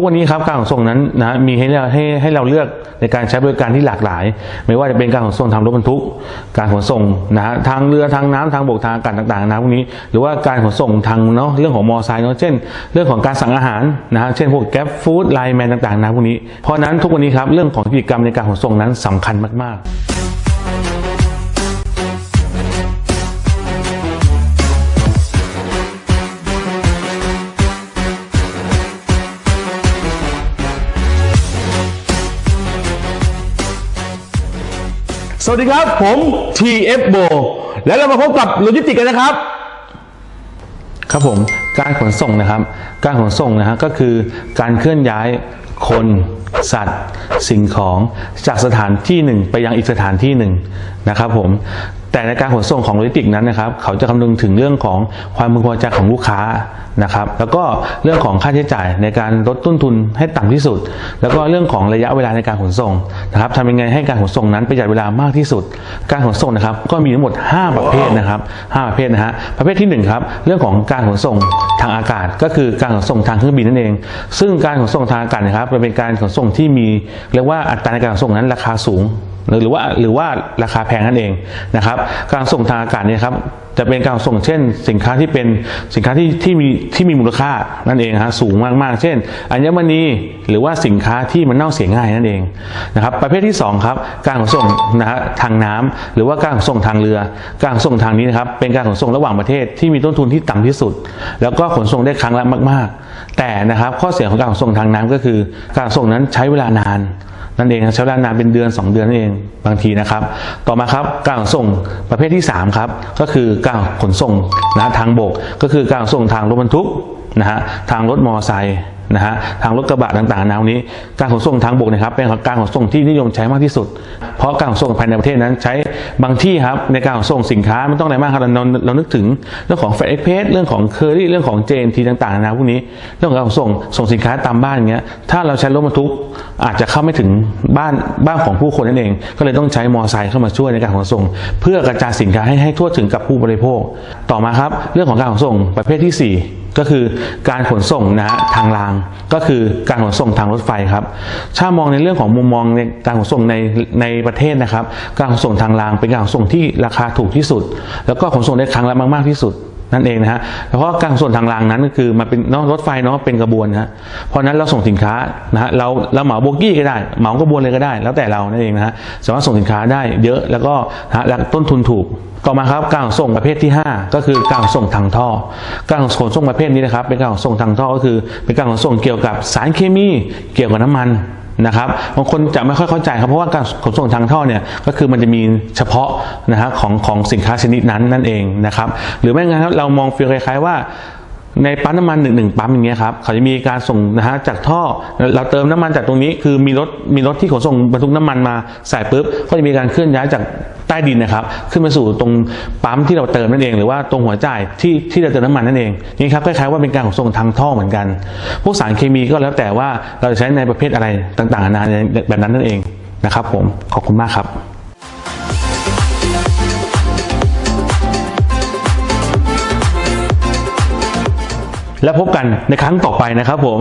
กวันนี้ครับการขนส่งนั้นนะมีให้เราให้ให้เราเลือกในการใช้บริการที่หลากหลาย ไม่ว่าจะเป็นการขนส่งทางรถบรรทุก การขนส่งนะฮะทางเรือทางน้ำทางบกทางอากาศต่างๆนะพวกนี้ หรือว่าการขนส่งทางเนาะเรื่องของมอเตอร์ไซค์เนาะเช่น เรื่องของการสั่งอาหารนะฮะเช่นพวกแก๊ปฟู้ดไลน์แมนต่างๆนะพวกนี้เพราะนั้นทุกวันนี้ครับเรื่องของกิจกรรมในการขนส่งนั้นสำคัญมากๆ วัสดีครับ ผม TF b o แล้วเรามาพบกับโลจิสติกกันนะครับ ครับผมการขนส่งนะครับ การขนส่งนะฮะก็คือการเคลื่อนย้าย คน สัตว์ สิ่งของจากสถานที่หนึ่งไปยังอีกสถานที่หนึ่งนะครับผมแต่ในการขนส่งของโลจิสติกนั้นนะครับ เขาจะคำนึงถึงเรื่องของความพึงพอใจของลูกค้านะครับ แล้วก็เรื่องของค่าใช้จ่ายในการลดต้นทุนให้ต่ำที่สุด แล้วก็เรื่องของระยะเวลาในการขนส่งนะครับทำยังไงให้การขนส่งนั้นประหยัดเวลามากที่สุด การขนส่งนะครับ ก็มีทั้งหมด 5 ประเภทนะครับ5ประเภทนะฮะประเภทที่หนึ่งครับเรื่องของการขนส่งทางอากาศ ก็คือการขนส่งทางเครื่องบินนั่นเอง ซึ่งการขนส่งทางอากาศนะครับเป็นการขนส่งที่มีเรียกว่าอัตราในการขนส่งนั้นราคาสูง หรือว่าหรือว่าราคาแพงนั่นเองนะครับ การส่งทางอากาศเนี่ยครับจะเป็นการส่งเช่น สินค้าที่เป็นสินค้าที่ที่มีที่มีมูลค่านั่นเองฮะสูงมากๆ เช่น อัญมณีหรือว่าสินค้าที่มันเน่าเสียง่ายนั่นเองนะครับ ประเภทที่สองครับการขนส่งนะฮะทางน้ำหรือว่าการขนส่งทางเรือ การขนส่งทางนี้นะครับเป็นการขนส่งระหว่างประเทศที่มีต้นทุนที่ต่ำที่สุด แล้วก็ขนส่งได้ครั้งละมาก ๆ แต่นะครับข้อเสียของการขนส่งทางน้ำก็คือ การส่งนั้นใช้เวลานาน นั่นเองครับใช้เวลานานเป็นเดือน 2 เดือนนั่นเองบางทีนะครับ ต่อมาครับการขนส่งประเภทที่3ครับก็คือการขนส่งนะทางบก ก็คือการขนส่งทางรถบรรทุก นะฮะทางรถมอเตอร์ไซค์นะฮะทางรถกระบะต่างๆแนวนี้ การขนส่งทางบกนะครับเป็นการขนส่งที่นิยมใช้มากที่สุด เพราะการขนส่งภายในประเทศนั้นใช้บางที่ครับในการขนส่งสินค้าไม่ต้องอะไรมากครับเราเรานึกถึงเรื่องของแฟร์เอ็กเพสเรื่องของเคอรี่เรื่องของเจนทีต่างๆนะพวกนี้เรื่องของการขนส่งส่งสินค้าตามบ้านเงี้ยถ้าเราใช้รถบรรทุกอาจจะเข้าไม่ถึงบ้านบ้านของผู้คนนั่นเอง ก็เลยต้องใช้มอเตอร์ไซค์เข้ามาช่วยในการขนส่ง เพื่อกระจายสินค้าให้ให้ทั่วถึงกับผู้บริโภค ต่อมาครับเรื่องของการขนส่งประเภทที่สี่ ก็คือการขนส่งนะฮะทางราง ก็คือการขนส่งทางรถไฟครับ ถ้ามองในเรื่องของมุมมองในการขนส่งในในประเทศนะครับ การขนส่งทางรางเป็นการขนส่งที่ราคาถูกที่สุด แล้วก็ขนส่งได้ครั้งละมากๆที่สุด นั่นเองนะฮะเพราะการส่งทางรางนั้นก็คือมันเป็นรถไฟเนาะเป็นกระบวนนะฮะเพราะนั้นเราส่งสินค้านะฮะเราเราเหมาโบกี้ก็ได้ เหมากระบวนเลยก็ได้ แล้วแต่เรานั่นเองนะฮะสามารถส่งสินค้าได้เยอะแล้วก็นะฮะต้นทุนถูกต่อมาครับการส่งประเภทที่ 5 ก็คือการส่งทางท่อ การขนส่งประเภทนี้นะครับ เป็นการขนส่งทางท่อก็คือ เป็นการขนส่งเกี่ยวกับสารเคมี เกี่ยวกับน้ำมัน นะครับบางคนจะไม่ค่อยเข้าใจครับเพราะว่าการขนส่งทางท่อเนี่ยก็คือมันจะมีเฉพาะนะฮะของของสินค้าชนิดนั้นนั่นเองนะครับหรือไม่งั้นครับเรามองฟีลคล้ายๆว่าในปั๊มน้ำมันหนึ่งหนึ่งปั๊มอย่างเงี้ยครับเขาจะมีการส่งนะฮะจากท่อเราเติมน้ำมันจากตรงนี้คือมีรถมีรถที่ขนส่งบรรทุกน้ำมันมาใส่ปุ๊บก็จะมีการเคลื่อนย้ายจาก ใต้ดินนะครับ ขึ้นมาสู่ตรงปั๊มที่เราเติมนั่นเอง หรือว่าตรงหัวจ่ายที่ที่เราเติมน้ำมันนั่นเองนี่ครับคล้ายๆว่าเป็นการขนส่งทางท่อเหมือนกัน พวกสารเคมีก็แล้วแต่ว่าเราจะใช้ในประเภทอะไรต่างๆนานาแบบนั้นนั่นเองนะครับ ผมขอบคุณมากครับแล้วพบกันในครั้งต่อไปนะครับผม